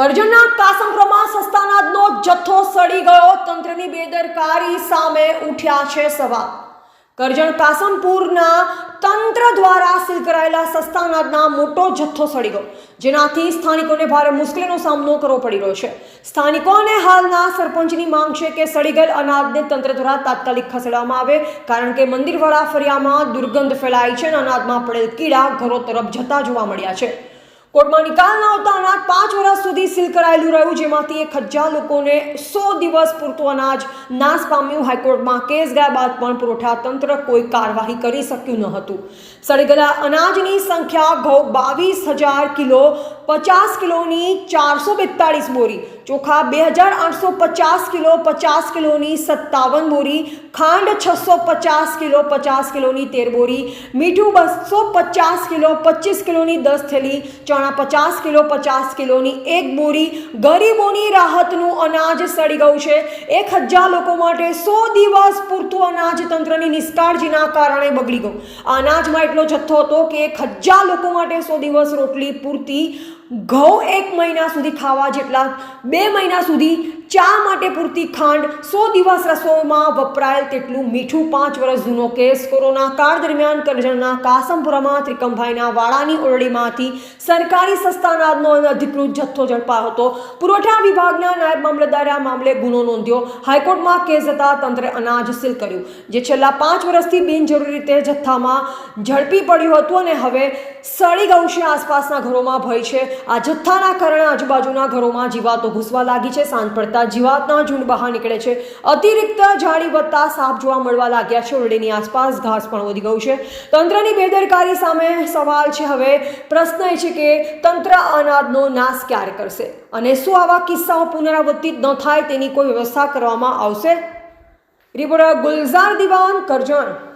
કરજણના કાસમપ્રમાં સસ્તાનાદનો જથ્થો સડી ગયો. તંત્રની બેદરકારી સામે ઉઠ્યા છે સવાલ કરજણ કાસમપુરના તંત્ર દ્વારા સીલ કરાયેલા સસ્તાનાદના મોટો જથ્થો સડી ગયો, જેનાથી સ્થાનિકોને ભારે મુશ્કેલીનો સામનો કરવો પડી રહ્યો છે. સ્થાનિકોને હાલના સરપંચની માંગ છે કે સડી ગયેલ અનાજને તંત્ર દ્વારા તાત્કાલિક ખસેડવામાં આવે, કારણ કે મંદિરવાળા ફરિયામાં દુર્ગંધ ફેલાઈ છે અને અનાજમાં પડેલ કીડા ઘરો તરફ જતા જોવા મળ્યા છે. કોર્ટમાં નિકાલ ન આવતા અનાજ પાંચ વર્ષ સુધી સીલ કરાયેલું રહ્યું, જેમાંથી એક હજાર લોકોને સો દિવસ પૂરતું અનાજ નાશ પામ્યું. હાઈકોર્ટમાં કેસ ગયા બાદ પણ પુરવઠા તંત્ર કોઈ કાર્યવાહી કરી શક્યું ન હતું. સડી ગયેલા અનાજની સંખ્યા ઘઉં બાવીસ હજાર કિલો, પચાસ કિલોની ચારસો બેતાળીસ બોરી ચોખા બે હજાર આઠસો પચાસ કિલો, પચાસ કિલોની સત્તાવન બોરી, ખાંડ છસો પચાસ કિલો, પચાસ કિલોની તેર બોરી, મીઠું બસો પચાસ કિલો, પચીસ કિલોની દસ થેલી, ચણા પચાસ કિલો, પચાસ કિલોની એક બોરી. ગરીબોની રાહતનું અનાજ સડી ગયું છે. એક હજાર લોકો માટે સો દિવસ પૂરતું અનાજ તંત્રની નિષ્કાળજીના કારણે બગડી ગયું. અનાજમાં એટલો જથ્થો હતો કે એક હજાર લોકો માટે સો દિવસ રોટલી પૂરતી ઘઉં એક મહિના સુધી ખાવા જેટલા બે મહિના સુધી ચા માટે પૂરતી ખાંડ, સો દિવસ રસોઈમાં વપરાયેલ તેટલું મીઠું પાંચ વર્ષ જૂનો કેસ કોરોના કાળ દરમિયાન કરજણના કાસમપુરામાં ત્રિકમભાઈના વાડાની ઓરડીમાંથી સરકારી સસ્તા અનાજનો અધિકૃત જથ્થો ઝડપાયો હતો. પુરવઠા વિભાગના નાયબ મામલતદારે આ મામલે ગુનો નોંધ્યો. હાઈકોર્ટમાં કેસ જતા તંત્રે અનાજ સીલ કર્યું. જે છેલ્લા પાંચ વર્ષથી બિનજરૂરી રીતે જથ્થામાં ઝડપી પડ્યું હતું અને હવે સળી ગયું છે આસપાસના ઘરોમાં ભય છે. આ જથ્થાના કારણે આજુબાજુના ઘરોમાં જીવાતો ઘૂસવા લાગી છે. સાંજ પડતા જીવાતના ઝુંડ બહાર નીકળે છે. અતિરિક્ત ઝાડી વધતા સાપ જોવા મળવા લાગ્યા છે. ઓરડીની આસપાસ ઘાસ પણ વધી ગયું છે. તંત્રની બેદરકારી સામે સવાલ છે. હવે પ્રશ્ન એ છે કે તંત્ર અનાજનો નાશ ક્યારે કરશે? અને શું આવા કિસ્સાઓ પુનરાવર્તિત ન થાય તેની કોઈ વ્યવસ્થા કરવામાં આવશે? રિપોર્ટર ગુલઝાર દિવાન કરજણ.